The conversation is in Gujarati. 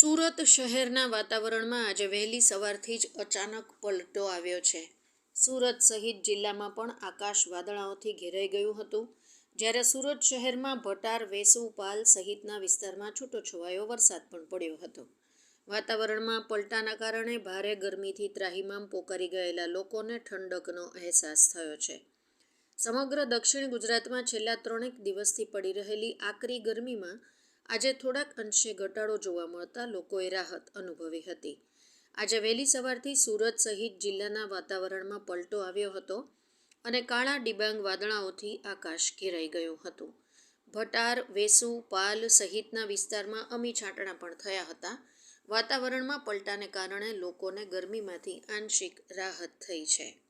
સુરત શહેરના વાતાવરણમાં આજે વહેલી સવારથી જ અચાનક પલટો આવ્યો છે. સુરત સહિત જિલ્લામાં પણ આકાશ વાદળાઓથી ઘેરાઈ ગયું હતું. જ્યારે સુરત શહેરમાં ભટાર, વેસુ, પાલ સહિતના વિસ્તારમાં છૂટોછવાયો વરસાદ પણ પડ્યો હતો. વાતાવરણમાં પલટાના કારણે ભારે ગરમીથી ત્રાહિમામ પોકારી ગયેલા લોકોને ઠંડકનો અહેસાસ થયો છે. સમગ્ર દક્ષિણ ગુજરાતમાં છેલ્લા ત્રણેક દિવસથી પડી રહેલી આકરી ગરમીમાં આજે થોડાક અંશે ઘટાડો જોવા મળતા લોકોએ રાહત અનુભવી હતી. આજે વહેલી સવારથી સુરત સહિત જિલ્લાના વાતાવરણમાં પલટો આવ્યો હતો અને કાળા ડિબાંગ વાદળાઓથી આકાશ ઘેરાઈ ગયું હતું. ભટાર, વેસુ, પાલ સહિતના વિસ્તારમાં અમી છાંટણા પણ થયા હતા. વાતાવરણમાં પલટાને કારણે લોકોને ગરમીમાંથી આંશિક રાહત થઈ છે.